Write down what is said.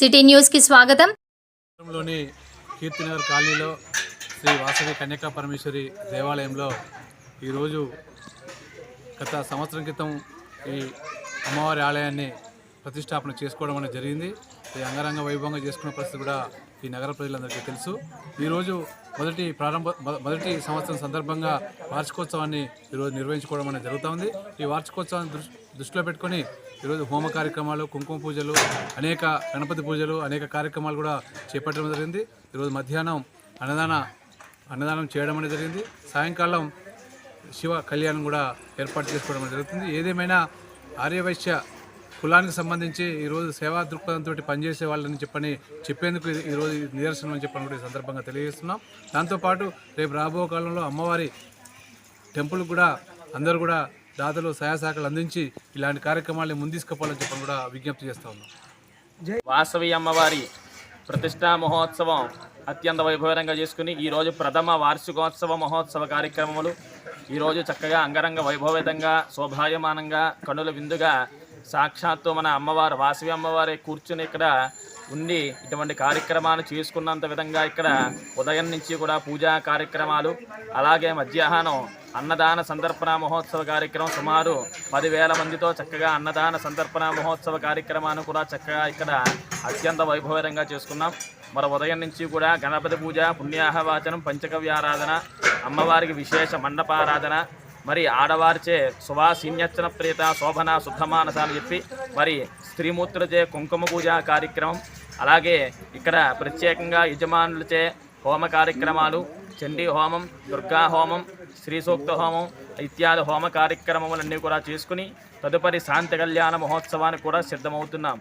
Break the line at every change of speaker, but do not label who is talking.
City న్యూస్కి స్వాగతం.
లోని కీర్తినగర్ కాలనీలో శ్రీ వాసవి కన్యకా పరమేశ్వరి దేవాలయంలో ఈరోజు గత సంవత్సరం క్రితం ఈ అమ్మవారి ఆలయాన్ని ప్రతిష్టాపన చేసుకోవడం అనేది జరిగింది. ఈ అంగరంగ వైభవంగా చేసుకున్న పరిస్థితి కూడా ఈ నగర ప్రజలందరికీ తెలుసు. ఈరోజు మొదటి ప్రారంభ మొదటి సంవత్సరం సందర్భంగా వార్షికోత్సవాన్ని ఈరోజు నిర్వహించుకోవడం అనేది జరుగుతుంది ఈ వార్షికోత్సవాన్ని దృష్టిలో పెట్టుకొని ఈరోజు హోమ కార్యక్రమాలు కుంకుమ పూజలు అనేక గణపతి పూజలు అనేక కార్యక్రమాలు కూడా చేపట్టడం జరిగింది. ఈరోజు మధ్యాహ్నం అన్నదాన అన్నదానం చేయడం అనేది జరిగింది. సాయంకాలం శివ కళ్యాణం కూడా ఏర్పాటు చేసుకోవడం జరుగుతుంది. ఏదేమైనా ఆర్యవైశ్య కులానికి సంబంధించి ఈరోజు సేవా దృక్పథంతో పనిచేసే వాళ్ళని చెప్పని చెప్పేందుకు ఈరోజు నిదర్శనం అని చెప్పని కూడా ఈ సందర్భంగా తెలియజేస్తున్నాం. దాంతోపాటు రేపు రాబో కాలంలో అమ్మవారి టెంపుల్ కూడా అందరూ కూడా దాతలు సహాయశాఖలు అందించి ఇలాంటి కార్యక్రమాలను ముందీసుకుపోవాలని చెప్పని కూడా విజ్ఞప్తి చేస్తా ఉన్నాం.
వాసవి అమ్మవారి ప్రతిష్టా మహోత్సవం అత్యంత వైభవంగా చేసుకుని ఈరోజు ప్రథమ వార్షికోత్సవ మహోత్సవ కార్యక్రమములు. ఈరోజు చక్కగా అంగరంగ వైభవితంగా శోభాయమానంగా కనుల విందుగా సాక్షాత్తు మన అమ్మవారు వాసవి అమ్మవారి కూర్చుని ఇక్కడ ఉండి ఇటువంటి కార్యక్రమాలు చేసుకున్నంత విధంగా ఇక్కడ ఉదయం నుంచి కూడా పూజా కార్యక్రమాలు అలాగే మధ్యాహ్నం అన్నదాన సందర్పణ మహోత్సవ కార్యక్రమం సుమారు పదివేల మందితో చక్కగా అన్నదాన సందర్పణ మహోత్సవ కార్యక్రమాన్ని కూడా చక్కగా ఇక్కడ అత్యంత వైభవంగా చేసుకున్నాం. మరి ఉదయం నుంచి కూడా గణపతి పూజ పుణ్యాహవాచనం పంచకవ్యారాధన అమ్మవారికి విశేష మండపారాధన మరి ఆడవారిచే సువాసిన్యచ్చన ప్రీత శోభన శుద్ధమానస అని చెప్పి మరి స్త్రీమూర్తులచే కుంకుమ పూజ కార్యక్రమం అలాగే ఇక్కడ ప్రత్యేకంగా యజమానులచే హోమ కార్యక్రమాలు చండీ హోమం దుర్గా హోమం శ్రీ సూక్త హోమం ఇత్యాది హోమ కార్యక్రమములన్నీ కూడా చేసుకుని తదుపరి శాంతి కళ్యాణ మహోత్సవానికి కూడా సిద్ధమవుతున్నాం.